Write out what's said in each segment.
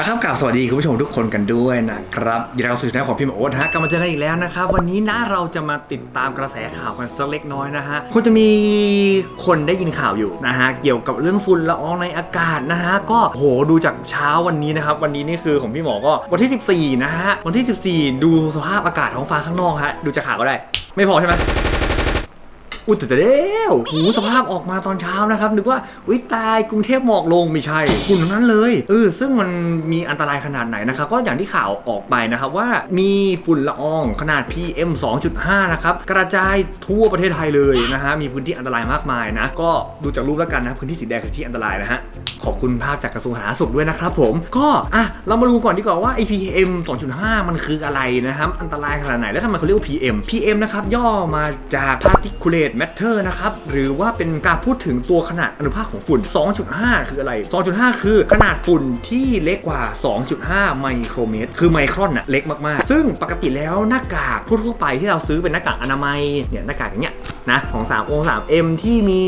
นะครับกล่าวสวัสดีคุณผู้ชมทุกคนกันด้วยนะครับยินดีต้อนรับสู่ช่องของพี่หมอโอ๊ตฮะกลับมาเจอกันอีกแล้วนะครับ วันนี้นะเราจะมาติดตามกระแสข่าวกันสักเล็กน้อยนะฮะคงจะมีคนได้ยินข่าวอยู่นะฮะเกี่ยวกับเรื่องฝุ่นละอองในอากาศนะฮะก็โหดูจากเช้าวันนี้นะครับ วันนี้นี่คือของพี่หมอก็วันที่ 14 นะฮะวันที่ 14 ดูสภาพอากาศท้องฟ้าข้างนอกฮะดูจากข่าวก็ได้ ไม่พอใช่ไหม อุยแต่เด้วหูสภาพออกมาตอนเช้านะครับนึกว่าอุ้ยตายกรุงเทพหมอกลงไม่ใช่ฝุ่นนั้นเลยเออซึ่งมันมีอันตรายขนาดไหนนะครับก็อย่างที่ข่าวออกไปนะครับว่ามีฝุ่นละอองขนาด PM 2.5 นะครับกระจายทั่วประเทศไทยเลยนะฮะมีพื้นที่อันตรายมากมายนะ ก็ดูจากรูปแล้วกันนะพื้นที่สีแดงคือที่อันตรายนะฮะขอบคุณภาพจากกระทรวงสาธารณสุขด้วยนะครับผมก็อะเรามาดูก่อนดีกว่าว่า PM 2.5 มันคืออะไรนะครับอันตรายขนาดไหนแล้วทำไมเขาเรียกว่า PM PM นะครับย่อมาจาก particulate matter นะครับ หรือว่าเป็นการพูดถึงตัวขนาดอนุภาคของฝุ่น 2.5 คืออะไร 2.5 คือขนาดฝุ่นที่เล็กกว่า 2.5 ไมโครเมตร คือไมครอนน่ะเล็กมาก ๆ ซึ่งปกติแล้วหน้ากากทั่วๆไปที่เราซื้อเป็นหน้ากากอนามัยเนี่ยหน้ากากอย่างเงี้ย นะของ3อง3 m ที่มี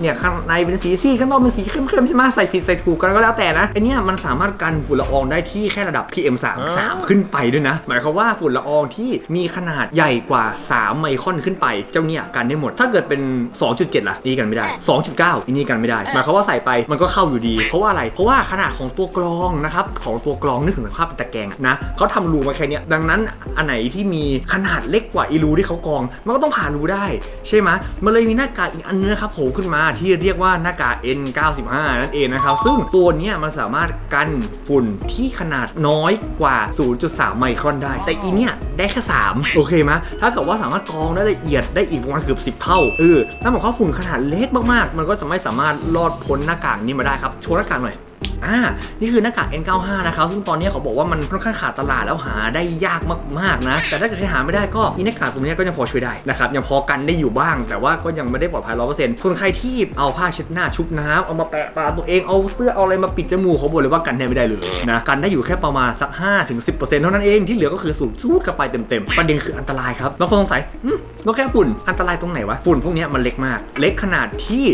เนี่ยข้างในเป็นสีซีข้างนอกเป็นสีเข้มๆใช่ไหมใส่ผิดใส่ถูกกันก็แล้วแต่นะไอเนี้ยมันสามารถกันฝุ่นละอองได้ที่แค่ระดับ PM 3 3ขึ้นไปด้วยนะ หมายความว่าฝุ่นละอองที่มีขนาดใหญ่กว่า 3 ไมครอนขึ้นไป เจ้าเนี่ยกันได้หมด ถ้าเกิดเป็น 2.7 ล่ะนี่กันไม่ได้ 2.9อันนี้กันไม่ได้ หมายความว่าใส่ไปมันก็เข้าอยู่ดี เพราะว่าอะไร เพราะว่าขนาดของตัวกรองนะครับของตัวกรองนึกถึงสภาพเป็นตะแกรงอะนะเขาทำรูมาแค่เนี้ยดังนั้นอันไหนที่มีขนาดเล็กกว่าอีรูที่เขากรอง มันก็ต้องผ่านรูได้ใช่ไหมมันเลยมีหน้ากากอีกอันนึงนะครับโผล่ขึ้นมาที่เรียกว่าหน้ากาก N95 นั่นเองนะครับ ซึ่งตัวนี้มันสามารถกันฝุ่นที่ขนาดน้อยกว่า 0.3 ไมครอนได้ แต่อีเนี่ยได้แค่ 3 โอเคไหมถ้าเกิดว่าสามารถกรองได้ละเอียดได้อีกประมาณเกือบ 10 เท่าเออนั่นหมายความว่าฝุ่นขนาดเล็กมากๆ มันก็จะไม่สามารถรอดพ้นหน้ากากนี้มาได้ครับโชว์หน้ากากหน่อย อ่านี่คือหน้ากาก N95 นะครับซึ่งตอนนี้เขาบอกว่ามันค่อนข้างขาดตลาดแล้วหาได้ยากมากๆนะ แต่ถ้าเกิดใครหาไม่ได้ก็อีหน้ากากตัวนี้ก็ยังพอช่วยได้นะครับยังพอกันได้อยู่บ้าง แต่ว่าก็ยังไม่ได้ปลอดภัยร้อเปอร์เซ็นต์ส่วนใครที่เอาผ้าเช็ดหน้าชุบน้ำเอามาแปะปาตัวเองเอาเสื้อเอาอะไรมาปิดจมูกเขาบอกเลยว่ากันได้ไม่ได้เลยนะกันได้อยู่แค่ประมาณสัก5ถึง10%เท่านั้นเองที่เหลือก็คือสูดซูดเข้าไปเต็มๆประเด็นคืออันตรายครับบางคนสงสัยก็แค่ฝุ่นอันตรายตรงไหนวะฝุ่นพวกนี้มันเล็กมาก เล็กขนาดที่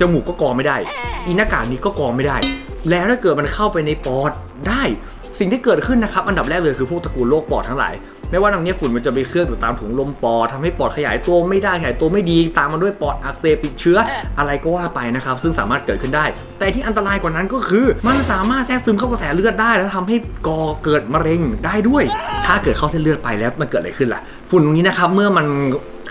จมูกก็กรองไม่ได้ อีหน้ากากนี้ก็กรองไม่ได้ แล้วถ้าเกิดมันเข้าไปในปอดได้สิ่งที่เกิดขึ้นนะครับ อันดับแรกเลยคือพวกตระกูลโรคปอดทั้งหลาย ไม่ว่าตรงนี้ฝุ่นมันจะไปเคลื่อนอยู่ตามถุงลมปอดทำให้ปอดขยายตัวไม่ได้ขยายตัวไม่ดี ตามมาด้วยปอดอักเสบติดเชื้อ อะไรก็ว่าไปนะครับ ซึ่งสามารถเกิดขึ้นได้ แต่ที่อันตรายกว่านั้นก็คือ มันสามารถแทรกซึมเข้ากระแสเลือดได้ แล้วทำให้ก่อเกิดมะเร็งได้ด้วย ถ้าเกิดเข้าเส้นเลือดไปแล้วมันเกิดอะไรขึ้นล่ะ ฝุ่นตรงนี้นะครับเมื่อมัน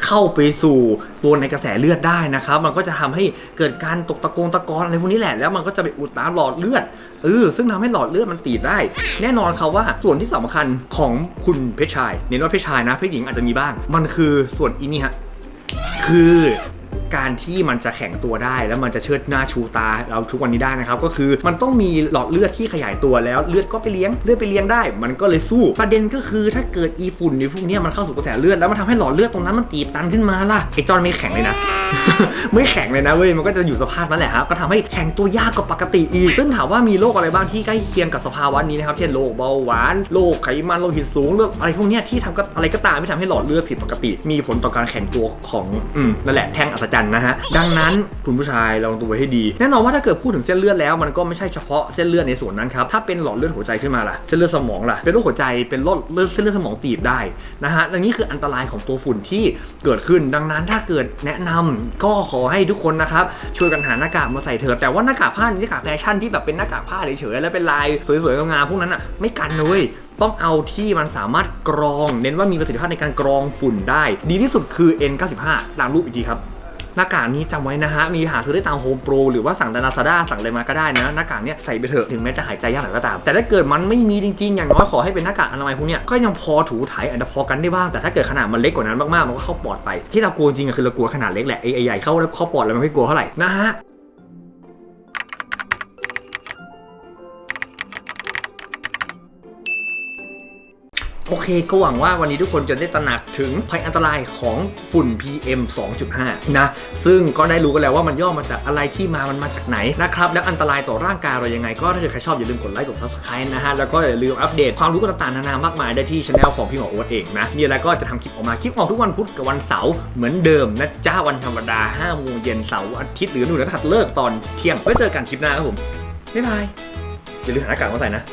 เข้าไปสู่ตัวในกระแสเลือดได้นะครับ มันก็จะทำให้เกิดการตกตะโกงตะกอนอะไรพวกนี้แหละแล้วมันก็จะไปอุดตันหลอดเลือดเออซึ่งทำให้หลอดเลือดมันตีบได้ แน่นอนครับว่าส่วนที่สำคัญของคุณเพชรชายเน้นว่าเพชรชายนะเพชรหญิงอาจจะมีบ้าง มันคือส่วนอีนี่ฮะคือ การที่มันจะแข็งตัวได้ แล้วมันจะเชิดหน้าชูตาเราทุกวันนี้ได้นะครับก็คือมันต้องมีหลอดเลือดที่ขยายตัวแล้วเลือดก็ไปเลี้ยงเลือดไปเลี้ยงได้ มันก็เลยสู้ประเด็นก็คือถ้าเกิดอีฝุ่นในพวกนี้มันเข้าสู่กระแสเลือดแล้วมันทำให้หลอดเลือดตรงนั้นมันตีบตันขึ้นมาล่ะไอจอนไม่แข็งเลยนะไม่แข็งเลยนะเว้ยมันก็จะอยู่สภาพนั้นแหละครับก็ทำให้แข็งตัวยากกว่าปกติอีก ซึ่งถามว่ามีโรคอะไรบ้างที่ใกล้เคียงกับสภาวะนี้นะครับ เช่นโรคเบาหวานโรคไขมันโลหิตสูงเรื่องอะไรพวกนี้ที่ทำก็อะไรก็ตามที่ทำให้หลอดเลือดผิดปกติ มีผลต่อการแข็งตัวของอืมนั่นแหละแท่งอัศจรรย์นะฮะ ดังนั้นคุณผู้ชายลองดูไว้ให้ดี แน่นอนว่าถ้าเกิดพูดถึงเส้นเลือดแล้วมันก็ไม่ใช่เฉพาะเส้นเลือดในส่วนนั้นครับ ถ้าเป็นหลอดเลือดหัวใจขึ้นมาล่ะ เส้นเลือดสมองล่ะ เป็นโรคหัวใจ เป็นโรคเลือดเส้นเลือดสมองตีบได้นะฮะ ดังนี้คืออันตรายของตัวฝุ่นที่เกิดขึ้น ดังนั้นถ้าเกิดแนะนำก็ขอให้ทุกคนนะครับช่วยกันหาหน้ากากมาใส่เถอะแต่ว่าหน้ากากผ้าหน้ากากแฟชั่นที่แบบเป็นหน้ากากผ้าเฉยๆแล้วเป็นลายสวยๆงามๆพวกนั้นอะไม่กันเว้ยต้องเอาที่มันสามารถกรอง เน้นว่ามีประสิทธิภาพในการกรองฝุ่นได้ ดีที่สุดคือ N95 ตามรูปอีกทีครับ หน้ากากนี้จำไว้นะฮะ มีหาซื้อได้ตามโฮมโปรหรือว่าสั่งดานาซาด้าสั่งอะไรมาก็ได้นะ หน้ากากเนี้ยใส่ไปเถอะ ถึงแม้จะหายใจยากหน่อยก็ตาม แต่ถ้าเกิดมันไม่มีจริงๆ อย่างน้อยขอให้เป็นหน้ากากอนามัยพวกเนี้ยก็ยังพอถูถ่ายอาจจะพอกันได้บ้าง แต่ถ้าเกิดขนาดมันเล็กกว่านั้นมากๆ มันก็เข้าปอดไป ที่เรากลัวจริงอะคือเรากลัวขนาดเล็กแหละไอ้ใหญ่เข้าแล้วเข้าปอดแล้วมันไม่กลัวเท่าไหร่นะฮะ โอเคก็หวังว่าวันนี้ทุกคนจะได้ตระหนักถึงภัยอันตรายของฝุ่น PM 2.5 นะ ซึ่งก็ได้รู้กันแล้วว่ามันย่อมาจากอะไรที่มามันมาจากไหนนะครับ แล้วอันตรายต่อร่างกายเรายังไง ก็ถ้าเกิดใครชอบอย่าลืมกดไลค์กด subscribe นะฮะ แล้วก็อย่าลืมอัปเดตความรู้ต่างๆนานามากมายได้ที่ช anel ของพี่หมอโอ๊ตเองนะ มีอะไรก็จะทำคลิปออกมา คลิปออกทุกวันพุธกับวันเสาร์เหมือนเดิมนะจ้าวันธรรมดา5โมงเย็นเสาร์อาทิตย์หรือหนูนักขัดเลิกตอนเที่ยงไว้เจอกันคลิปหน้าครับผมบ๊ายบายอย่าลืมหาหน้ากากมาใส่นะ